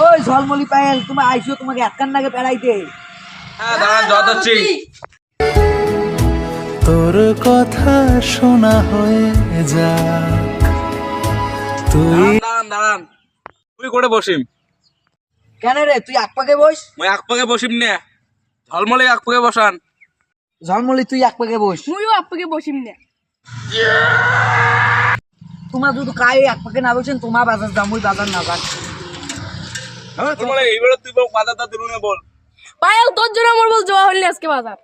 ওই ঝলমলি পায়েল তুমি আইসো তোমাকে একখান নাগে পেড়াইতে হ্যাঁ তোর কথা শোনা হয়ে যাক। তুই দাঁড়ান দাঁড়ান তুই করে বসিম। কেন রে তুই এক পাকে বস? মই এক পাকে বসিম নে। ঝলমলি এক পাকে বসান। ঝলমলি তুই এক পাকে বস। মুইও আপনাকে বসিম না। তোমার যদি কাই এক পাকে না বলছেন তোমার বাজার দাম ওই বাজার না যাক তোমার এইবারে তুই বল তা দিলুনে বল। পায়েল তোর জন্য আমার বল জোয়া হইলে আজকে বাজার।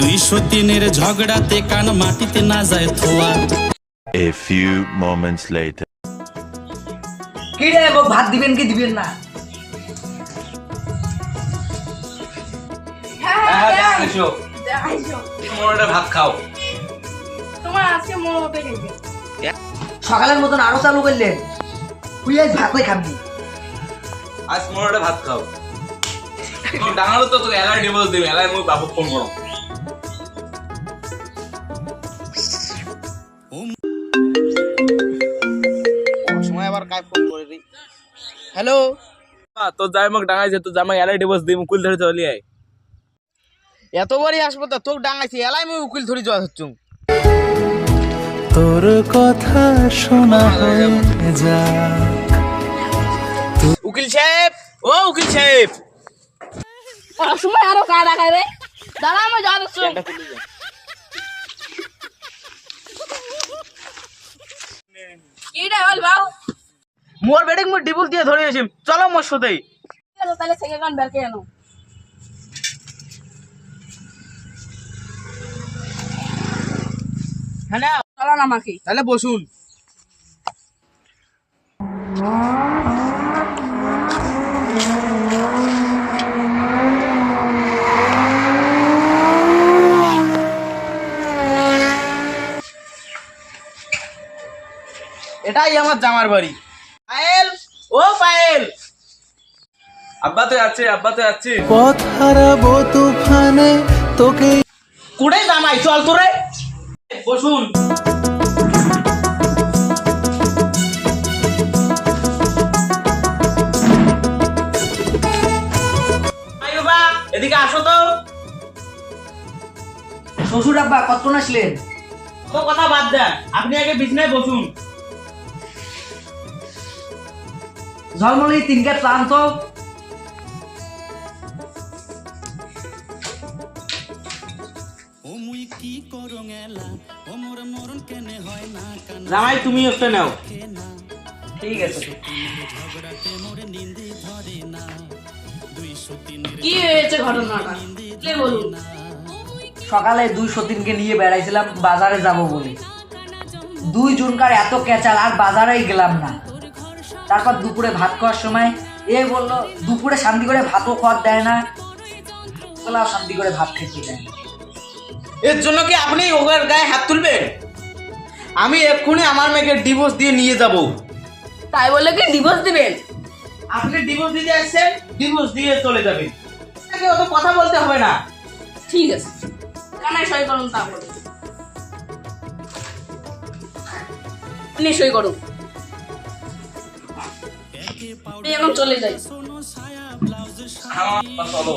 দুইশো তিনের ঝগড়াতে কান মাটিতে না যায় থোয়া A few moments later. কি রে ভাত দিবেন কি দিবেন না? হ্যাঁ হ্যাঁ হ্যাঁ ভাত খাও। তোমার আজকে সকালের মতন আরও চালু করলে তুই আজ ভাতে খাবি। আজ মোর একটা ভাত খাও। ডাঙালো তো তোকে এলাই ডিভোর্স দিবি এলাই মই বাবুক ফোন করো। সময় আবার কাজ ফোন করে দিই? হ্যালো তোর জামাই মোক ডাঙাইছে তোর জামাই এলাই ডিভোর্স দিবি কুল ধরে চলি আয়। এত বারই হাসপাতাল তোকে ডাঙাইছি এলাই আমি উকিল ধরে যাওয়া হচ্ছু তোর কথা শোনা হয়ে যাক উকিল সাহেব ও উকিল সাহেব। সময় আরও কা দেখায় রে দাঁড়া আমি বল বাউ মোর বেডে মোর ডিভোর্স দিয়ে ধরে আসিম চলো মোর সাথেই তাহলে থেকে গান বের কে আনো হ্যাঁ চলো না মাখি তাহলে বসুন। এটাই আমার জামার বাড়ি। পায়েল ও পায়েল। আব্বা তো আছে আব্বা তো আছে পথ হারাবো তুফানে তোকে কুড়ে জামাই চল তোরে। বসুন। এদিকে আসো তো। শ্বশুর আব্বা কতক্ষণ আসলেন? তো কথা বাদ দেন আপনি আগে বিছনায় বসুন। ঝলমলি, তিন কাপ চান তো জামাই, তুমি একটা নাও। ঠিক আছে। কি হয়েছে ঘটনাটা? সকালে দুই সতীনকে নিয়ে বেড়াইছিলাম, বাজারে যাব বলে। দুই জনকার এত কেচাল আর বাজারেই গেলাম না। তারপর দুপুরে ভাত খাওয়ার সময় এ বলল দুপুরে শান্তি করে ভাতও খাওয়ার দেয় না। বললাম শান্তি করে ভাত খেতে দেয় না। এর জন্য কি আপনি ওদের গায়ে হাত তুলবেন? আমি এক্ষুনি আমার মেয়েকে ডিভোর্স দিয়ে নিয়ে যাব। তাই বলে কি ডিভোর্স দিবেন? আপনি ডিভোর্স দিতে আসছেন ডিভোর্স দিয়ে চলে যাবেন। আপনাকে অত কথা বলতে হবে না। ঠিক আছে। কানায় সই করুন তারপরে আপনি সই করুন। তুই এখন চলে যাই। চলো